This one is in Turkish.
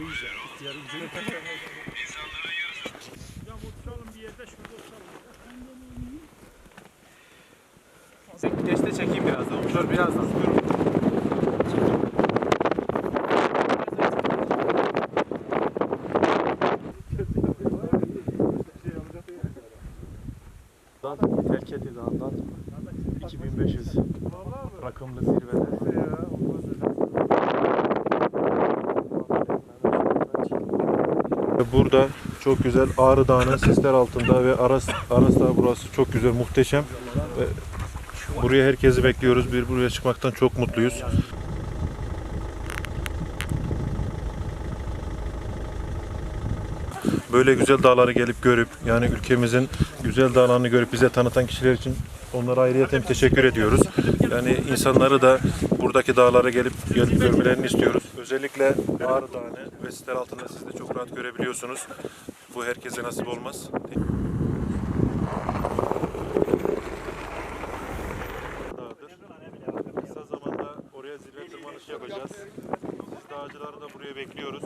trees out. The other Teste çekeyim birazdan. Dur birazdan. terk etti dağından 2500 rakımlı zirvede. Burada çok güzel Ağrı Dağı'nın sisler altında ve Aras, Aras Dağı burası çok güzel, muhteşem. Buraya herkesi bekliyoruz. Bir buraya çıkmaktan çok mutluyuz. Böyle güzel dağları gelip görüp yani ülkemizin güzel dağlarını görüp bize tanıtan kişiler için onlara ayrıyeten teşekkür ediyoruz. Yani insanları da buradaki dağlara gelip gelip görmelerini istiyoruz. Özellikle Ağrı Dağı'nı ve siteler altında siz de çok rahat görebiliyorsunuz. Bu herkese nasip olmaz. Tırmanışı yapacağız. Biz dağcıları da buraya bekliyoruz.